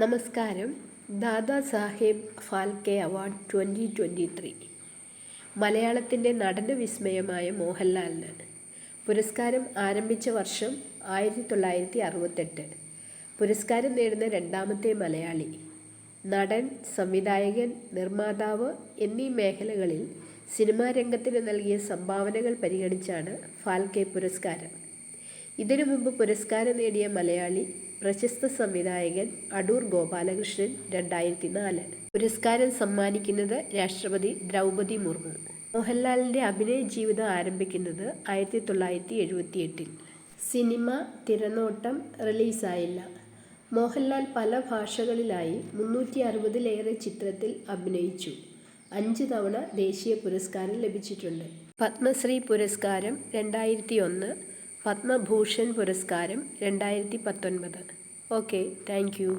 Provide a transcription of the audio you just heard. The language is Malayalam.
നമസ്കാരം. Dada Saheb Phalke award twenty twenty three. മലയാളത്തിന്റെ നടന വിസ്മയമായ മോഹൻലാലിന് പുരസ്കാരം ആരംഭിച്ച വർഷം ആയിരത്തി തൊള്ളായിരത്തി അറുപത്തെട്ട് പുരസ്കാരം നേടുന്ന രണ്ടാമത്തെ മലയാളി നടൻ സംവിധായകൻ നിർമ്മാതാവ് എന്നീ മേഖലകളിൽ സിനിമാ രംഗത്തിന് നൽകിയ സംഭാവനകൾ പരിഗണിച്ചാണ് ഫാൽക്കെ പുരസ്കാരം. ഇതിനു മുമ്പ് പുരസ്കാരം നേടിയ മലയാളി പ്രശസ്ത സംവിധായകൻ അടൂർ ഗോപാലകൃഷ്ണൻ രണ്ടായിരത്തി നാല് പുരസ്കാരം സമ്മാനിക്കുന്നത് രാഷ്ട്രപതി ദ്രൗപതി മുർമു. മോഹൻലാലിന്റെ അഭിനയ ജീവിതം ആരംഭിക്കുന്നത് ആയിരത്തി തൊള്ളായിരത്തി എഴുപത്തി എട്ടിൽ സിനിമ തിരനോട്ടം റിലീസായില്ല. മോഹൻലാൽ പല ഭാഷകളിലായി മുന്നൂറ്റി അറുപതിലേറെ ചിത്രത്തിൽ അഭിനയിച്ചു. അഞ്ച് തവണ ദേശീയ പുരസ്കാരം ലഭിച്ചിട്ടുണ്ട്. പത്മശ്രീ പുരസ്കാരം രണ്ടായിരത്തി ഒന്ന് പത്മഭൂഷൺ പുരസ്കാരം രണ്ടായിരത്തി പത്തൊൻപത് ಓಕೆ ಥ್ಯಾಂಕ್ ಯು